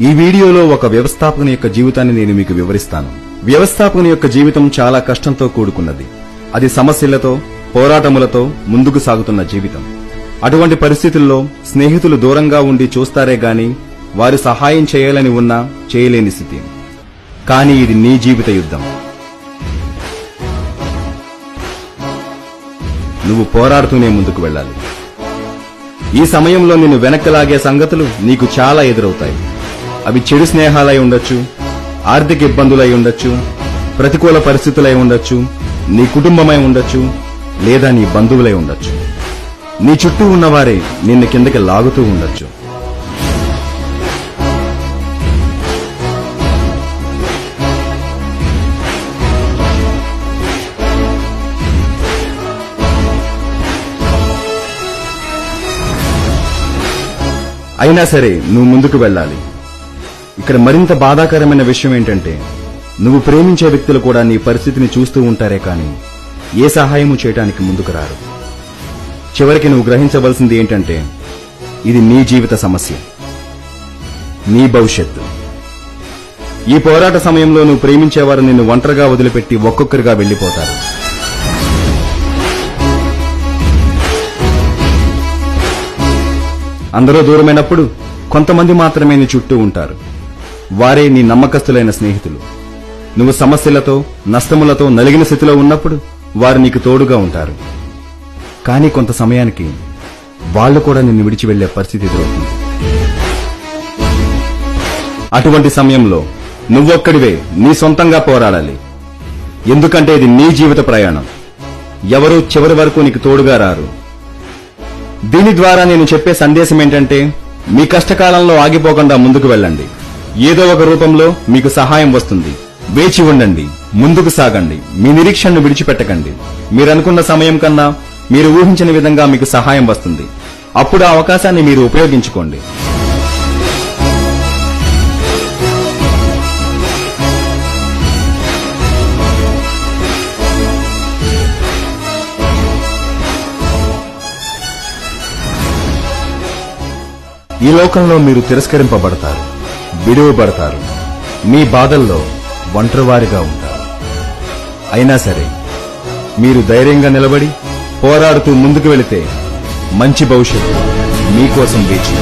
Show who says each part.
Speaker 1: ఈ వీడియోలో ఒక వ్యవస్థాపకుని యొక్క జీవితాన్ని నేను మీకు వివరిస్తాను. వ్యవస్థాపకుని యొక్క జీవితం చాలా కష్టంతో కూడుకున్నది. అది సమస్యలతో పోరాటములతో ముందుకు సాగుతున్న జీవితం. అటువంటి పరిస్థితుల్లో స్నేహితులు దూరంగా ఉండి చూస్తారే గాని వారు సహాయం చేయాలని ఉన్నా చేయలేని స్థితి. కానీ ఇది నీ జీవిత యుద్ధం. నువ్వు పోరాడుతూనే ముందుకు వెళ్ళాలి. ఈ సమయంలో నిన్ను వెనక్కి లాగే సంగతులు నీకు చాలా ఎదురవుతాయి. అవి చెడు స్నేహాలై ఉండొచ్చు ఆర్థిక ఇబ్బందులై ఉండొచ్చు ప్రతికూల పరిస్థితులై ఉండొచ్చు నీ కుటుంబమై ఉండొచ్చు లేదా నీ బంధువులై ఉండొచ్చు. నీ చుట్టూ ఉన్నవారే నిన్ను కిందకి లాగుతూ ఉండొచ్చు. అయినా సరే నువ్వు ముందుకు వెళ్ళాలి. ఇక్కడ మరింత బాధాకరమైన విషయం ఏంటంటే నువ్వు ప్రేమించే వ్యక్తులు కూడా నీ పరిస్థితిని చూస్తూ ఉంటారే కానీ ఏ సహాయము చేయటానికి ముందుకు రారు. చివరికి నువ్వు గ్రహించవలసింది ఏంటంటే ఇది నీ జీవిత సమస్య. నీ భవిష్యత్తు. ఈ పోరాట సమయంలో నువ్వు ప్రేమించేవారు నిన్ను ఒంటరిగా వదిలిపెట్టి ఒక్కొక్కరిగా వెళ్ళిపోతారు అందరూ దూరమైనప్పుడు కొంతమంది మాత్రమే నీ చుట్టూ ఉంటారు. వారే నీ నమ్మకస్తులైన స్నేహితులు. నువ్వు సమస్యలతో నష్టములతో నలిగిన స్థితిలో ఉన్నప్పుడు వారు నీకు తోడుగా ఉంటారు. కానీ కొంత సమయానికి వాళ్ళు కూడా నిన్ను విడిచి వెళ్ళే పరిస్థితి ఎదురవుతుంది. అటువంటి సమయంలో నువ్వొక్కడివే నీ సొంతంగా పోరాడాలి. ఎందుకంటే ఇది నీ జీవిత ప్రయాణం. ఎవరూ చివరి వరకు నీకు తోడుగా రారు. దీని ద్వారా నేను చెప్పే సందేశం ఏంటంటే మీ కష్టకాలంలో ఆగిపోకుండా ముందుకు వెళ్ళండి. ఏదో ఒక రూపంలో మీకు సహాయం వస్తుంది. వేచి ఉండండి. ముందుకు సాగండి. మీ నిరీక్షణను విడిచిపెట్టకండి. మీరనుకున్న సమయం కన్నా మీరు ఊహించిన విధంగా మీకు సహాయం వస్తుంది. అప్పుడు ఆ అవకాశాన్ని మీరు ఉపయోగించుకోండి. ఈ లోకంలో మీరు తిరస్కరింపబడతారు. విడువబడతారు. మీ బాధల్లో ఒంటరివారిగా ఉంటారు. అయినా సరే మీరు ధైర్యంగా నిలబడి పోరాడుతూ ముందుకు వెళితే మంచి భవిష్యత్తు మీకోసం వేచి